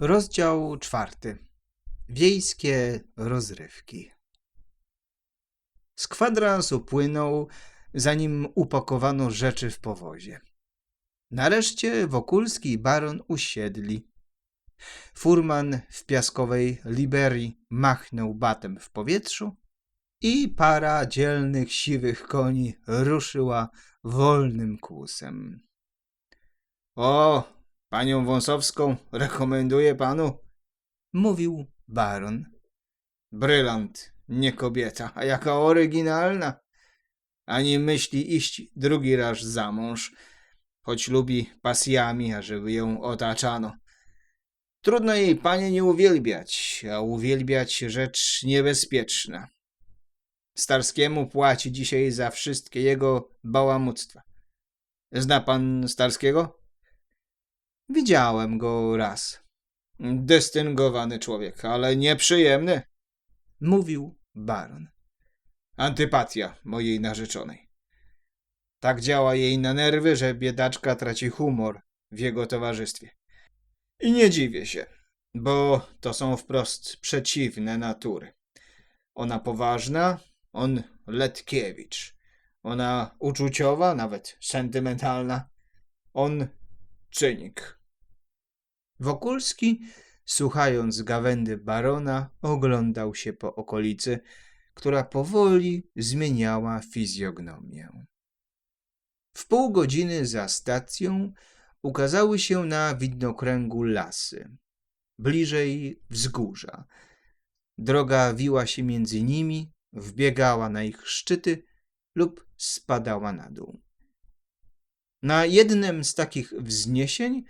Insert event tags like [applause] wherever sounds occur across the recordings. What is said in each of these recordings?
Rozdział czwarty. Wiejskie rozrywki. Z kwadrans upłynął, zanim upakowano rzeczy w powozie. Nareszcie Wokulski i baron usiedli. Furman w piaskowej Liberii machnął batem w powietrzu i para dzielnych siwych koni ruszyła wolnym kłusem. O, panią Wąsowską rekomenduję panu, mówił baron. Brylant, nie kobieta, a jaka oryginalna. Ani myśli iść drugi raz za mąż, choć lubi pasjami, ażeby ją otaczano. Trudno jej panie nie uwielbiać, a uwielbiać rzecz niebezpieczna. Starskiemu płaci dzisiaj za wszystkie jego bałamuctwa. Zna pan Starskiego? Widziałem go raz. Dystyngowany człowiek, ale nieprzyjemny, mówił baron. Antypatia mojej narzeczonej. Tak działa jej na nerwy, że biedaczka traci humor w jego towarzystwie. I nie dziwię się, bo to są wprost przeciwne natury. Ona poważna, on Letkiewicz. Ona uczuciowa, nawet sentymentalna. On cynik. Wokulski, słuchając gawędy barona, oglądał się po okolicy, która powoli zmieniała fizjognomię. W pół godziny za stacją ukazały się na widnokręgu lasy, bliżej wzgórza. Droga wiła się między nimi, wbiegała na ich szczyty lub spadała na dół. Na jednym z takich wzniesień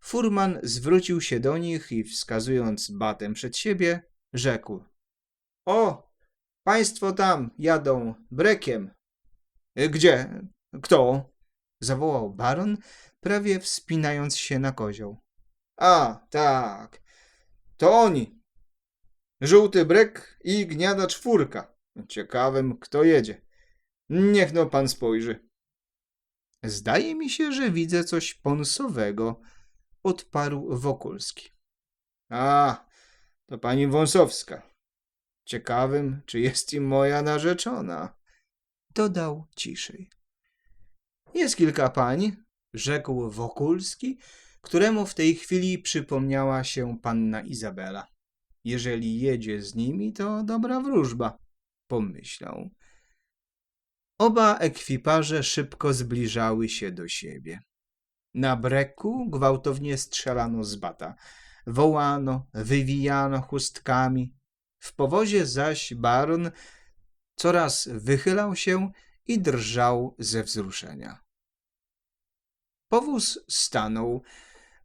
furman zwrócił się do nich i wskazując batem przed siebie, rzekł: O, państwo tam jadą brekiem. Gdzie? Kto? zawołał baron, prawie wspinając się na kozioł. A, tak. To oni. Żółty brek i gniada czwórka. Ciekawym, kto jedzie. Niech no pan spojrzy. Zdaje mi się, że widzę coś ponsowego, odparł Wokulski. A, to pani Wąsowska. Ciekawym, czy jest i moja narzeczona. Dodał ciszej. Jest kilka pań, rzekł Wokulski, któremu w tej chwili przypomniała się panna Izabela. Jeżeli jedzie z nimi, to dobra wróżba, pomyślał. Oba ekwipaże szybko zbliżały się do siebie. Na breku gwałtownie strzelano z bata. Wołano, wywijano chustkami. W powozie zaś baron coraz wychylał się i drżał ze wzruszenia. Powóz stanął,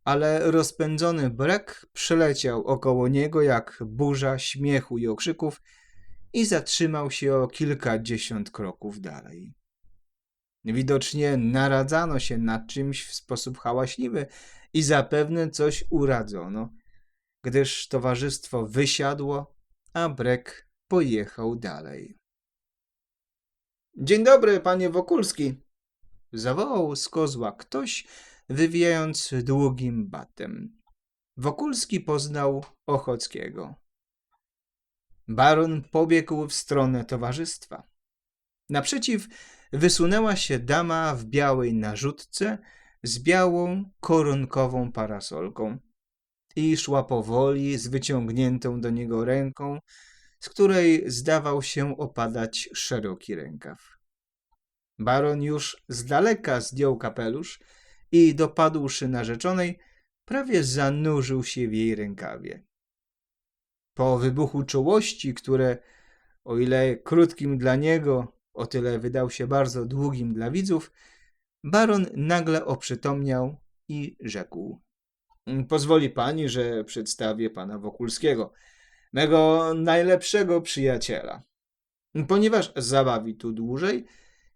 ale rozpędzony brek przeleciał około niego jak burza śmiechu i okrzyków i zatrzymał się o kilkadziesiąt kroków dalej. Widocznie naradzano się nad czymś w sposób hałaśliwy i zapewne coś uradzono, gdyż towarzystwo wysiadło, a brek pojechał dalej. Dzień dobry, panie Wokulski, zawołał z kozła ktoś, wywijając długim batem. Wokulski poznał Ochockiego. Baron pobiegł w stronę towarzystwa. Naprzeciw wysunęła się dama w białej narzutce z białą koronkową parasolką i szła powoli z wyciągniętą do niego ręką, z której zdawał się opadać szeroki rękaw. Baron już z daleka zdjął kapelusz i dopadłszy narzeczonej, prawie zanurzył się w jej rękawie. Po wybuchu czułości, które, o ile krótkim dla niego, o tyle wydał się bardzo długim dla widzów, baron nagle oprzytomniał i rzekł: Pozwoli pani, że przedstawię pana Wokulskiego, mego najlepszego przyjaciela. Ponieważ zabawi tu dłużej,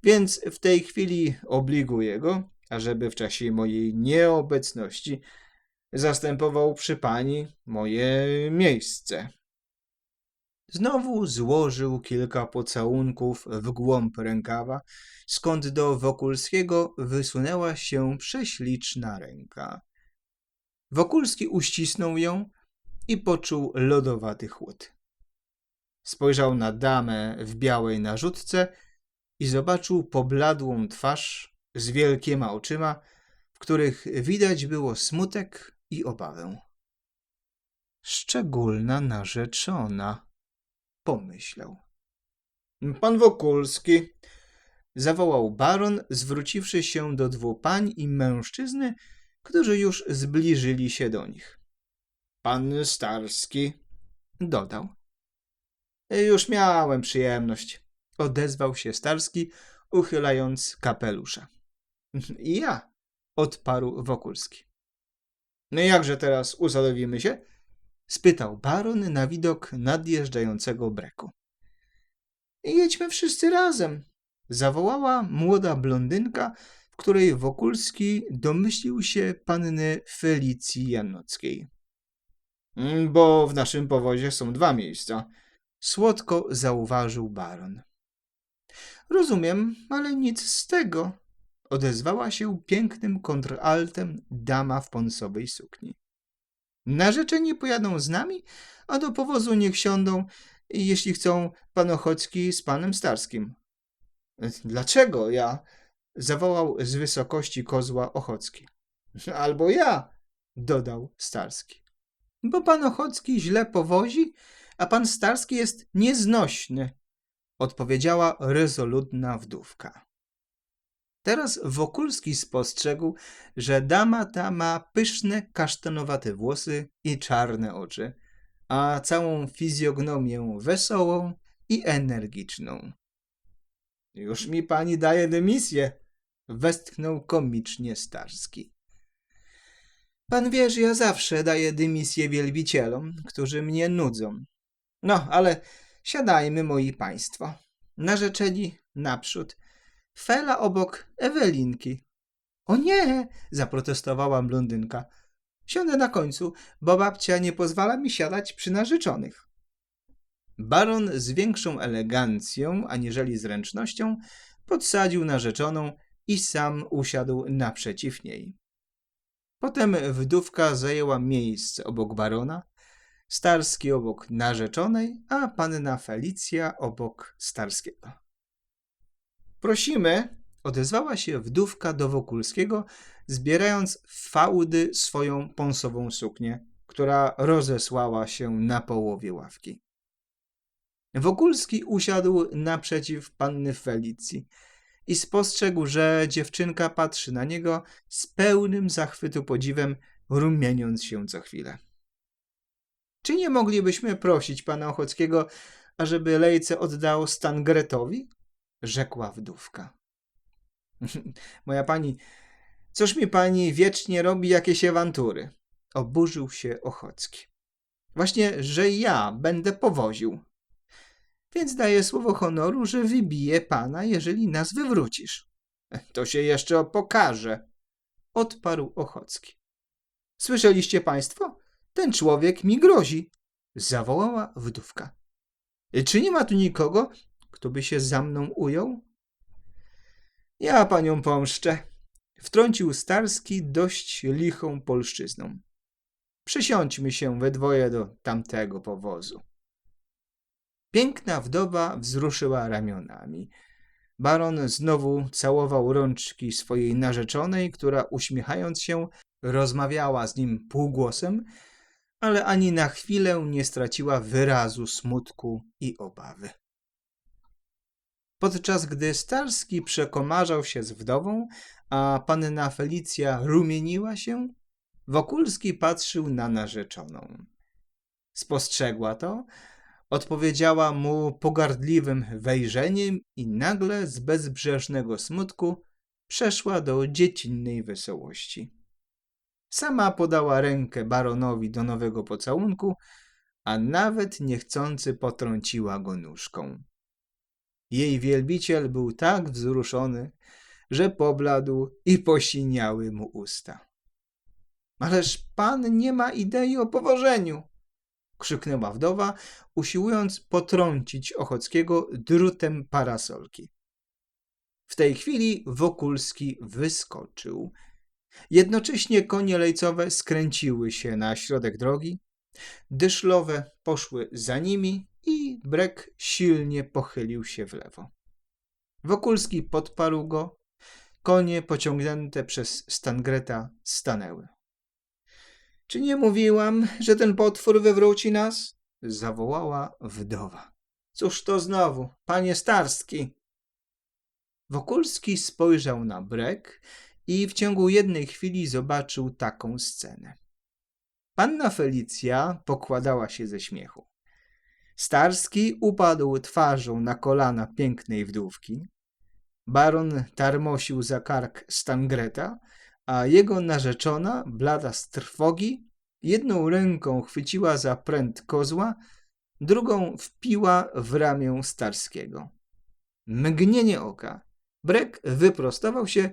więc w tej chwili obliguję go, ażeby w czasie mojej nieobecności zastępował przy pani moje miejsce. Znowu złożył kilka pocałunków w głąb rękawa, skąd do Wokulskiego wysunęła się prześliczna ręka. Wokulski uścisnął ją, i poczuł lodowaty chłód. Spojrzał na damę w białej narzutce i zobaczył pobladłą twarz z wielkiema oczyma, w których widać było smutek i obawę. Szczególna narzeczona, pomyślał. Pan Wokulski, zawołał baron, zwróciwszy się do dwóch pań i mężczyzny, którzy już zbliżyli się do nich. Pan Starski, dodał. Już miałem przyjemność, odezwał się Starski, uchylając kapelusza. I ja, odparł Wokulski. No jakże teraz usadowimy się? Spytał baron na widok nadjeżdżającego breku. Jedźmy wszyscy razem, zawołała młoda blondynka, w której Wokulski domyślił się panny Felicji Janockiej. "Mm, Bo w naszym powozie są dwa miejsca, słodko zauważył baron. Rozumiem, ale nic z tego, odezwała się pięknym kontraltem dama w ponsowej sukni. Narzeczeni pojadą z nami, a do powozu niech siądą, jeśli chcą pan Ochocki z panem Starskim. Dlaczego ja? zawołał z wysokości kozła Ochocki. Albo ja, dodał Starski. Bo pan Ochocki źle powozi, a pan Starski jest nieznośny, odpowiedziała rezolutna wdówka. Teraz Wokulski spostrzegł, że dama ta ma pyszne, kasztanowate włosy i czarne oczy, a całą fizjognomię wesołą i energiczną. Już mi pani daje dymisję, westchnął komicznie Starski. Pan wie, że ja zawsze daję dymisję wielbicielom, którzy mnie nudzą. No, ale siadajmy, moi państwo. Narzeczeni naprzód. Fela obok Ewelinki. O nie, zaprotestowała blondynka. Siądę na końcu, bo babcia nie pozwala mi siadać przy narzeczonych. Baron z większą elegancją aniżeli zręcznością podsadził narzeczoną i sam usiadł naprzeciw niej. Potem wdówka zajęła miejsce obok barona, Starski obok narzeczonej, a panna Felicja obok Starskiego. Prosimy, odezwała się wdówka do Wokulskiego, zbierając w fałdy swoją pąsową suknię, która rozesłała się na połowie ławki. Wokulski usiadł naprzeciw panny Felicji i spostrzegł, że dziewczynka patrzy na niego z pełnym zachwytu podziwem, rumieniąc się co chwilę. Czy nie moglibyśmy prosić pana Ochockiego, ażeby lejce oddał stan Gretowi? Rzekła wdówka. [laughs] Moja pani, coż mi pani wiecznie robi jakieś awantury? Oburzył się Ochocki. Właśnie, że ja będę powoził. Więc daję słowo honoru, że wybiję pana, jeżeli nas wywrócisz. To się jeszcze pokaże, odparł Ochocki. Słyszeliście państwo? Ten człowiek mi grozi, zawołała wdówka. Czy nie ma tu nikogo, kto by się za mną ujął? Ja panią pomszczę, wtrącił Starski dość lichą polszczyzną. Przysiądźmy się we dwoje do tamtego powozu. Piękna wdowa wzruszyła ramionami. Baron znowu całował rączki swojej narzeczonej, która uśmiechając się rozmawiała z nim półgłosem, ale ani na chwilę nie straciła wyrazu smutku i obawy. Podczas gdy Starski przekomarzał się z wdową, a panna Felicja rumieniła się, Wokulski patrzył na narzeczoną. Spostrzegła to, odpowiedziała mu pogardliwym wejrzeniem i nagle z bezbrzeżnego smutku przeszła do dziecinnej wesołości. Sama podała rękę baronowi do nowego pocałunku, a nawet niechcący potrąciła go nóżką. Jej wielbiciel był tak wzruszony, że pobladł i posiniały mu usta. Ależ pan nie ma idei o powożeniu! krzyknęła wdowa, usiłując potrącić Ochockiego drutem parasolki. W tej chwili Wokulski wyskoczył. Jednocześnie konie lejcowe skręciły się na środek drogi, Dyszlowe poszły za nimi Brek silnie pochylił się w lewo. Wokulski podparł go. Konie pociągnięte przez Stangreta stanęły. Czy nie mówiłam, że ten potwór wywróci nas? zawołała wdowa. Cóż to znowu, panie Starski? Wokulski spojrzał na Brek i w ciągu jednej chwili zobaczył taką scenę. Panna Felicja pokładała się ze śmiechu. Starski upadł twarzą na kolana pięknej wdówki. Baron tarmosił za kark Stangreta, a jego narzeczona, blada z trwogi, jedną ręką chwyciła za pręt kozła, drugą wpiła w ramię Starskiego. Mgnienie oka. Brek wyprostował się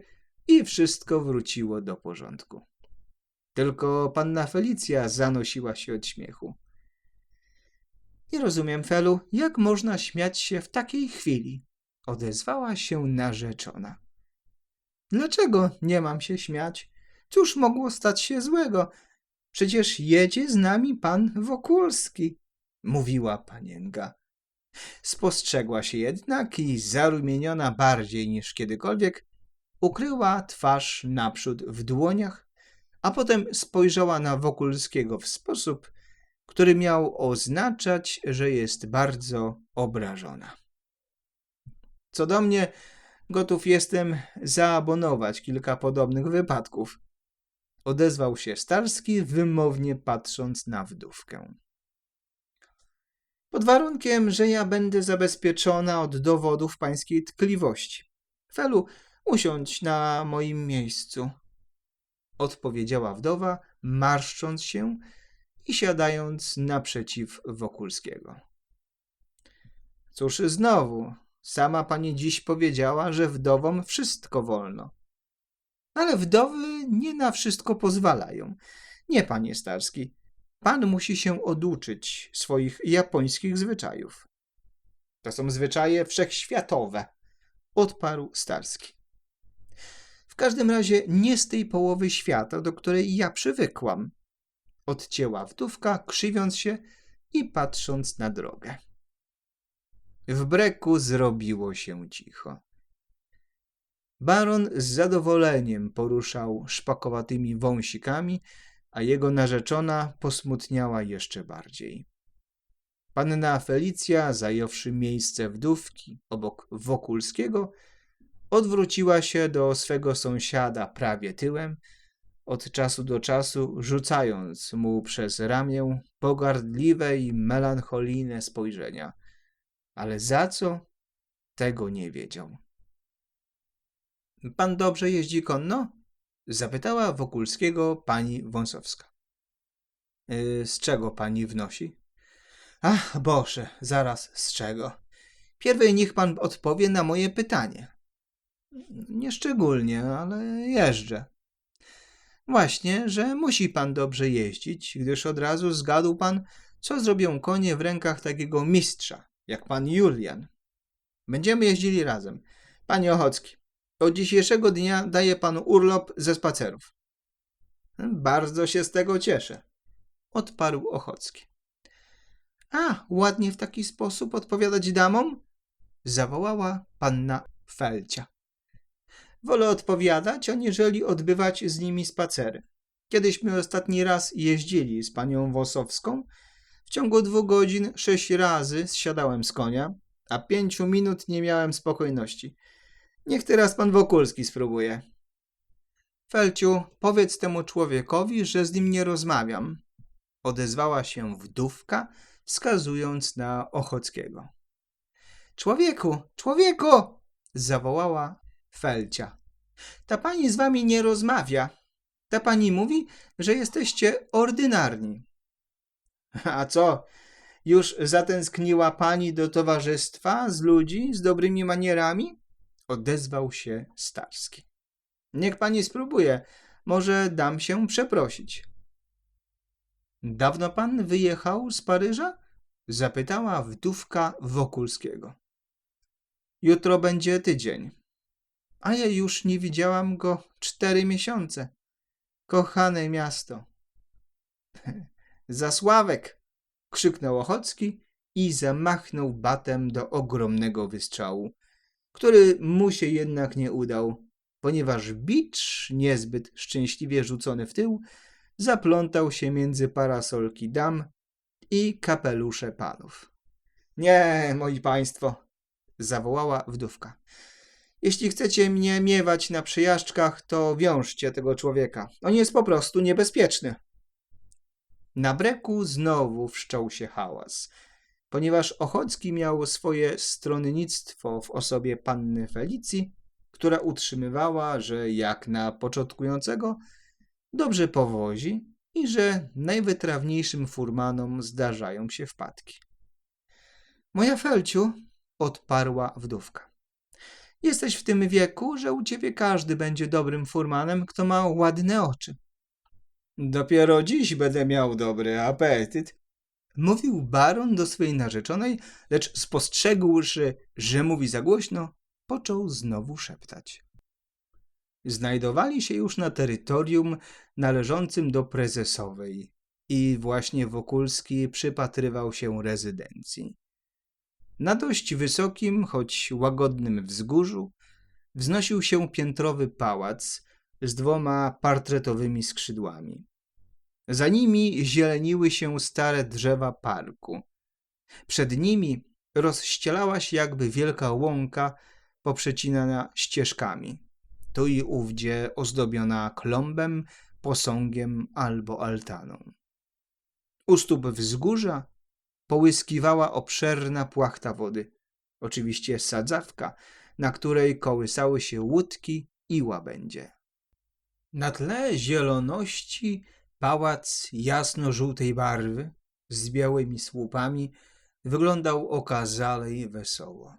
i wszystko wróciło do porządku. Tylko panna Felicja zanosiła się od śmiechu. Nie rozumiem, Felu, jak można śmiać się w takiej chwili? Odezwała się narzeczona. Dlaczego nie mam się śmiać? Cóż mogło stać się złego? Przecież jedzie z nami pan Wokulski, mówiła panienka. Spostrzegła się jednak i zarumieniona bardziej niż kiedykolwiek, ukryła twarz naprzód w dłoniach, a potem spojrzała na Wokulskiego w sposób, który miał oznaczać, że jest bardzo obrażona. Co do mnie, gotów jestem zaabonować kilka podobnych wypadków. Odezwał się Starski, wymownie patrząc na wdówkę. Pod warunkiem, że ja będę zabezpieczona od dowodów pańskiej tkliwości. Felu, usiądź na moim miejscu. Odpowiedziała wdowa, marszcząc się i siadając naprzeciw Wokulskiego. Cóż znowu, sama pani dziś powiedziała, że wdowom wszystko wolno. Ale wdowy nie na wszystko pozwalają. Nie, panie Starski. Pan musi się oduczyć swoich japońskich zwyczajów. To są zwyczaje wszechświatowe, odparł Starski. W każdym razie nie z tej połowy świata, do której ja przywykłam. Odcięła wdówka, krzywiąc się i patrząc na drogę. W breku zrobiło się cicho. Baron z zadowoleniem poruszał szpakowatymi wąsikami, a jego narzeczona posmutniała jeszcze bardziej. Panna Felicja, zająwszy miejsce wdówki obok Wokulskiego, odwróciła się do swego sąsiada prawie tyłem, od czasu do czasu rzucając mu przez ramię pogardliwe i melancholijne spojrzenia. Ale za co? Tego nie wiedział. Pan dobrze jeździ konno? Zapytała Wokulskiego pani Wąsowska. Yy, z czego pani wnosi? Ach, Boże, zaraz z czego? Pierwej niech pan odpowie na moje pytanie. Nieszczególnie, ale jeżdżę. Właśnie, że musi pan dobrze jeździć, gdyż od razu zgadł pan, co zrobią konie w rękach takiego mistrza, jak pan Julian. Będziemy jeździli razem. Panie Ochocki, od dzisiejszego dnia daję panu urlop ze spacerów. Bardzo się z tego cieszę, odparł Ochocki. A, ładnie w taki sposób odpowiadać damom? zawołała panna Felcia. Wolę odpowiadać, aniżeli odbywać z nimi spacery. Kiedyśmy ostatni raz jeździli z panią Wosowską. W ciągu dwóch godzin sześć razy zsiadałem z konia, a pięciu minut nie miałem spokojności. Niech teraz pan Wokulski spróbuje. Felciu, powiedz temu człowiekowi, że z nim nie rozmawiam. Odezwała się wdówka, wskazując na Ochockiego. Człowieku, człowieku! zawołała Felcia. Ta pani z wami nie rozmawia. Ta pani mówi, że jesteście ordynarni. [laughs] A co? Już zatęskniła pani do towarzystwa z ludzi z dobrymi manierami? Odezwał się Starski. Niech pani spróbuje. Może dam się przeprosić. Dawno pan wyjechał z Paryża? Zapytała wdówka Wokulskiego. Jutro będzie tydzień. A ja już nie widziałam go cztery miesiące. Kochane miasto. [laughs] Zasławek! krzyknął Ochocki i zamachnął batem do ogromnego wystrzału, który mu się jednak nie udał, ponieważ bicz, niezbyt szczęśliwie rzucony w tył, zaplątał się między parasolki dam i kapelusze panów. Nie, moi państwo, zawołała wdówka. Jeśli chcecie mnie miewać na przejażdżkach, to wiążcie tego człowieka. On jest po prostu niebezpieczny. Na breku znowu wszczął się hałas, ponieważ Ochocki miał swoje stronnictwo w osobie panny Felicji, która utrzymywała, że jak na początkującego dobrze powozi i że najwytrawniejszym furmanom zdarzają się wpadki. Moja Felciu, odparła wdówka. Jesteś w tym wieku, że u ciebie każdy będzie dobrym furmanem, kto ma ładne oczy. Dopiero dziś będę miał dobry apetyt, mówił baron do swojej narzeczonej, lecz spostrzegłszy, że mówi za głośno, począł znowu szeptać. Znajdowali się już na terytorium należącym do prezesowej i właśnie Wokulski przypatrywał się rezydencji. Na dość wysokim, choć łagodnym wzgórzu wznosił się piętrowy pałac z dwoma partretowymi skrzydłami. Za nimi zieleniły się stare drzewa parku. Przed nimi rozścielała się jakby wielka łąka poprzecinana ścieżkami, tu i ówdzie ozdobiona klombem, posągiem albo altaną. U stóp wzgórza połyskiwała obszerna płachta wody, oczywiście sadzawka, na której kołysały się łódki i łabędzie. Na tle zieloności pałac jasno-żółtej barwy z białymi słupami wyglądał okazale i wesoło.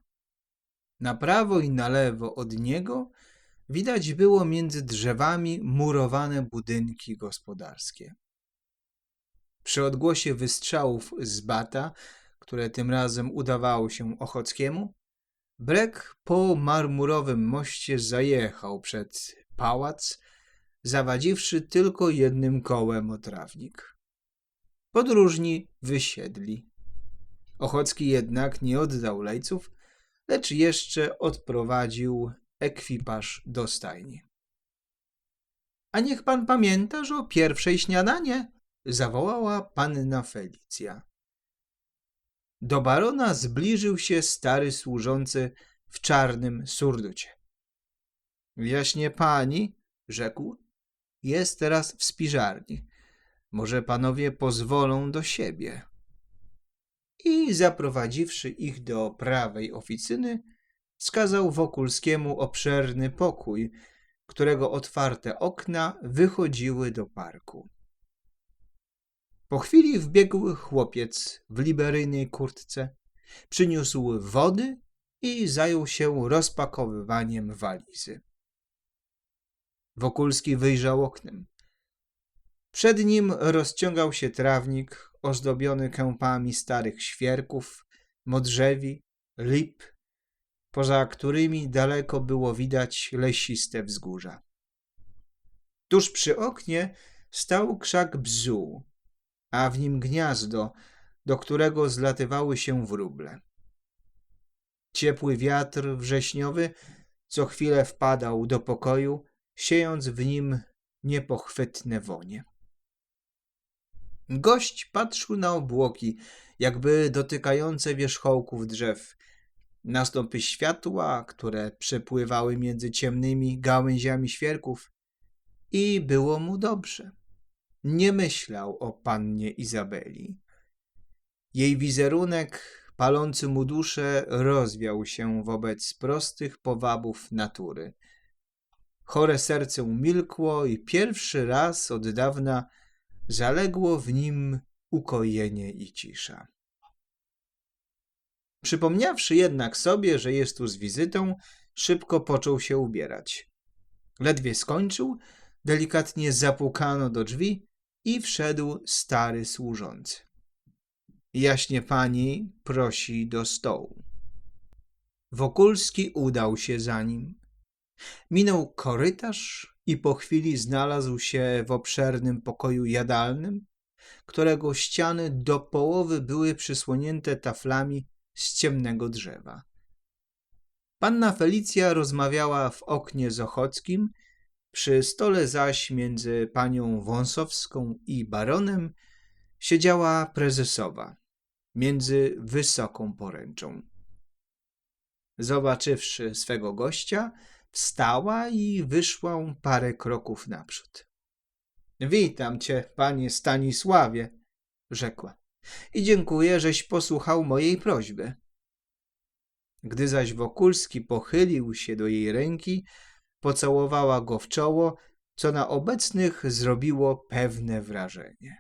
Na prawo i na lewo od niego widać było między drzewami murowane budynki gospodarskie. Przy odgłosie wystrzałów z bata, które tym razem udawało się Ochockiemu, Brek po marmurowym moście zajechał przed pałac, zawadziwszy tylko jednym kołem o trawnik. Podróżni wysiedli. Ochocki jednak nie oddał lejców, lecz jeszcze odprowadził ekwipaż do stajni. A niech pan pamięta, że o pierwszej śniadanie zawołała panna Felicja. Do barona zbliżył się stary służący w czarnym surducie. Jaśnie pani, rzekł, jest teraz w spiżarni. Może panowie pozwolą do siebie. I zaprowadziwszy ich do prawej oficyny, wskazał Wokulskiemu obszerny pokój, którego otwarte okna wychodziły do parku. Po chwili wbiegł chłopiec w liberyjnej kurtce, przyniósł wody i zajął się rozpakowywaniem walizy. Wokulski wyjrzał oknem. Przed nim rozciągał się trawnik ozdobiony kępami starych świerków, modrzewi, lip, poza którymi daleko było widać lesiste wzgórza. Tuż przy oknie stał krzak bzu, a w nim gniazdo, do którego zlatywały się wróble. Ciepły wiatr wrześniowy co chwilę wpadał do pokoju, siejąc w nim niepochwytne wonie. Gość patrzył na obłoki, jakby dotykające wierzchołków drzew, na stąpy światła, które przepływały między ciemnymi gałęziami świerków i było mu dobrze nie myślał o pannie Izabeli. Jej wizerunek, palący mu duszę, rozwiał się wobec prostych powabów natury. Chore serce umilkło i pierwszy raz od dawna zaległo w nim ukojenie i cisza. Przypomniawszy jednak sobie, że jest tu z wizytą, szybko począł się ubierać. Ledwie skończył, delikatnie zapukano do drzwi i wszedł stary służący. Jaśnie pani prosi do stołu. Wokulski udał się za nim. Minął korytarz i po chwili znalazł się w obszernym pokoju jadalnym, którego ściany do połowy były przysłonięte taflami z ciemnego drzewa. Panna Felicja rozmawiała w oknie z Ochockim, przy stole zaś między panią Wąsowską i baronem siedziała prezesowa, między wysoką poręczą. Zobaczywszy swego gościa, wstała i wyszła parę kroków naprzód. Witam cię, panie Stanisławie, rzekła. I dziękuję, żeś posłuchał mojej prośby. Gdy zaś Wokulski pochylił się do jej ręki, pocałowała go w czoło, co na obecnych zrobiło pewne wrażenie.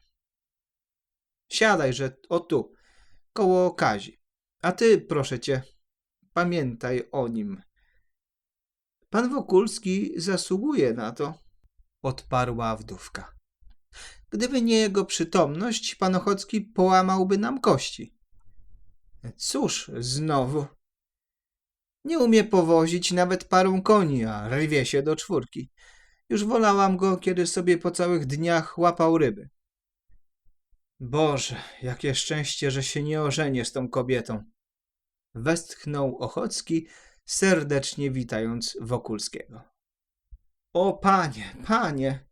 Siadaj, że o tu, koło Kazi. A ty, proszę cię, pamiętaj o nim. Pan Wokulski zasługuje na to, odparła wdówka. Gdyby nie jego przytomność, pan Ochocki połamałby nam kości. Cóż, znowu. Nie umie powozić nawet parą koni, a rwie się do czwórki. Już wolałam go, kiedy sobie po całych dniach łapał ryby. Boże, jakie szczęście, że się nie ożenię z tą kobietą. Westchnął Ochocki, serdecznie witając Wokulskiego. O panie, panie,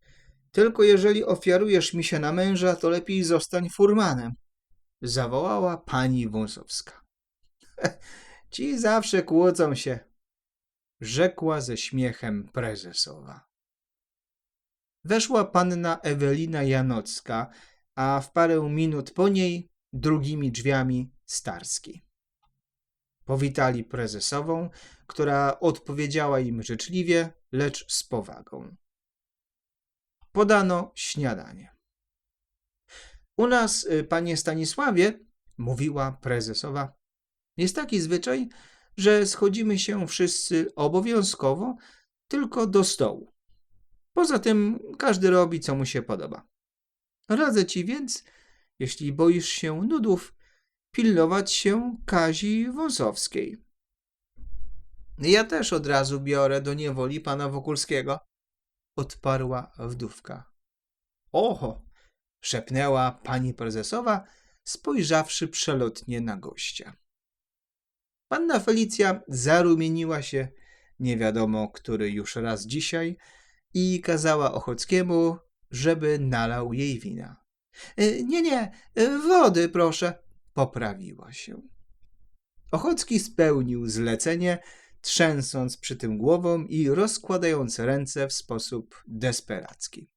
tylko jeżeli ofiarujesz mi się na męża, to lepiej zostań furmanem, zawołała pani Wąsowska. [laughs] Ci zawsze kłócą się, rzekła ze śmiechem prezesowa. Weszła panna Ewelina Janocka, a w parę minut po niej drugimi drzwiami Starski. Powitali prezesową, która odpowiedziała im życzliwie, lecz z powagą. Podano śniadanie. U nas, y, panie Stanisławie, mówiła prezesowa, jest taki zwyczaj, że schodzimy się wszyscy obowiązkowo tylko do stołu. Poza tym każdy robi, co mu się podoba. Radzę ci więc, jeśli boisz się nudów, pilnować się Kazi Wąsowskiej. Ja też od razu biorę do niewoli pana Wokulskiego, odparła wdówka. Oho, szepnęła pani prezesowa, spojrzawszy przelotnie na gościa. Panna Felicja zarumieniła się, nie wiadomo który już raz dzisiaj, i kazała Ochockiemu, żeby nalał jej wina. "E, Nie, nie, e, wody proszę, poprawiła się. Ochocki spełnił zlecenie, trzęsąc przy tym głową i rozkładając ręce w sposób desperacki.